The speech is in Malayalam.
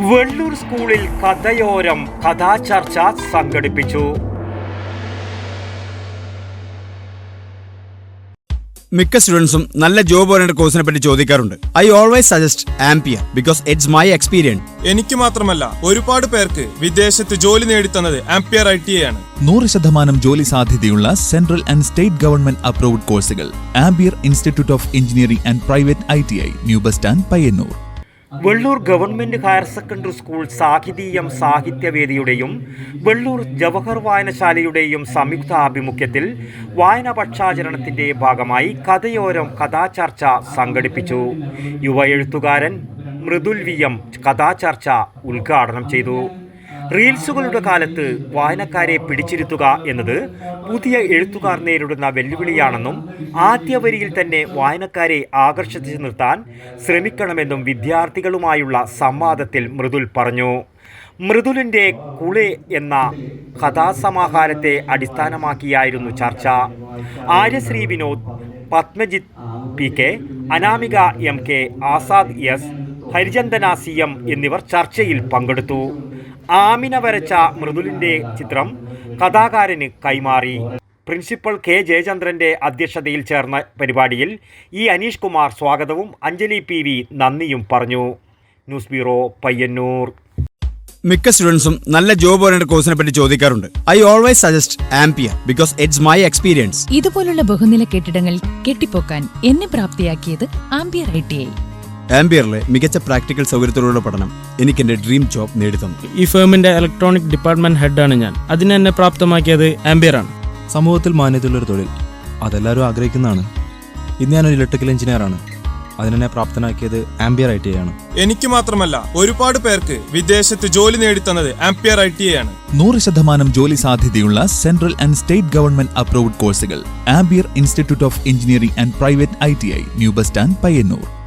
വെള്ളൂർ സ്കൂളിൽ കഥയോരം കഥാചർച്ച സംഘടിപ്പിച്ചു. മിക്ക സ്റ്റുഡൻസും നല്ല ജോബ് ഓറിയന്റഡ് കോഴ്സിനെ പറ്റി ചോദിക്കാറുണ്ട്. I always suggest Ampere because it's my experience എനിക്ക് മാത്രമല്ല ഒരുപാട് പേർക്ക് വിദേശത്ത് ജോലി നേടിത്തന്നത് ആംപിയർ ഐ ടി ആണ്. നൂറ് ശതമാനം ജോലി സാധ്യതയുള്ള central and state government approved കോഴ്സുകൾ Ampere Institute of Engineering and private I T I new bus stand Payyanur Vellur government higher secondary school സാഹിതീയം സാഹിത്യവേദിയുടെയും വെള്ളൂർ ജവഹർ വായനശാലയുടെയും സംയുക്ത ആഭിമുഖ്യത്തിൽ വായനാ പക്ഷാചരണത്തിന്റെ ഭാഗമായി കഥയോരം കഥാചർച്ച സംഘടിപ്പിച്ചു. യുവ എഴുത്തുകാരൻ മൃദുൽ വി എം കഥാചർച്ച ഉദ്ഘാടനം ചെയ്തു. റീൽസുകളുടെ കാലത്ത് വായനക്കാരെ പിടിച്ചിരുത്തുക എന്നത് പുതിയ എഴുത്തുകാർ നേരിടുന്ന വെല്ലുവിളിയാണെന്നും ആദ്യ വരിയിൽ തന്നെ വായനക്കാരെ ആകർഷിച്ചു നിർത്താൻ ശ്രമിക്കണമെന്നും വിദ്യാർത്ഥികളുമായുള്ള സംവാദത്തിൽ മൃദുൽ പറഞ്ഞു. മൃദുലിന്റെ കുളെ എന്ന കഥാസമാഹാരത്തെ അടിസ്ഥാനമാക്കിയായിരുന്നു ചർച്ച. Aryasree Vinod Padmajith P K Anamika M K Azad S Harichandana C M എന്നിവർ ചർച്ചയിൽ പങ്കെടുത്തു. ആമിന വരച്ച മൃദുലിന്റെ ചിത്രം കഥാകാരന് കൈമാറി. പ്രിൻസിപ്പൽ കെ ജയചന്ദ്രന്റെ അധ്യക്ഷതയിൽ ചേർന്ന പരിപാടിയിൽ ഇ അനീഷ് കുമാർ സ്വാഗതവും അഞ്ജലി പി വി നന്ദിയും പറഞ്ഞു. News bureau Payyanur. മിക്ക സ്റ്റുഡൻസും നല്ല ജോബ് ഓറിയന്റഡ് കോഴ്സിനെ പറ്റി ചോദിക്കാറുണ്ട്. I always suggest Ampere because it's my experience ഇതുപോലുള്ള ബഹുനില കെട്ടിടങ്ങൾ കെട്ടിപ്പോക്കാൻ എന്നെ പ്രാപ്തിയാക്കിയത് ആംപിയർ ഐ ടി ഐ ആംപിയറിലെ മികച്ച പ്രാക്ടിക്കൽ സൗകര്യത്തോടുള്ള പഠനം എനിക്ക് എന്റെ ഡ്രീം ജോബ് നേടിത്തന്നു. ഈ ഫേമിന്റെ ഇലക്ട്രോണിക് ഡിപ്പാർട്ട്മെന്റ് ഹെഡാണ് ഞാൻ. അതിനെ എന്നെ പ്രാപ്തമാക്കിയത് ആംബിയർ ആണ്. സമൂഹത്തിൽ മാന്യതയുള്ളൊരു തൊഴിൽ. അതെല്ലാവരും ആഗ്രഹിക്കുന്നതാണ്. ഇന്ന് ഒരു ഇലക്ട്രിക്കൽ എഞ്ചിനീയറാണ് അതിനെ പ്രാപ്തനാക്കിയത് ആംബിയർ ഐ ടി ആണ്. എനിക്ക് മാത്രമല്ല ഒരുപാട് പേർക്ക് വിദേശത്ത് ജോലി നേടിത്തന്നത് ആംപിയർ ഐ ടി ആണ്. നൂറ് ശതമാനം ജോലി സാധ്യതയുള്ള central and state government approved കോഴ്സുകൾ Ampere Institute of Engineering and private I T I new bus stand Payyanur.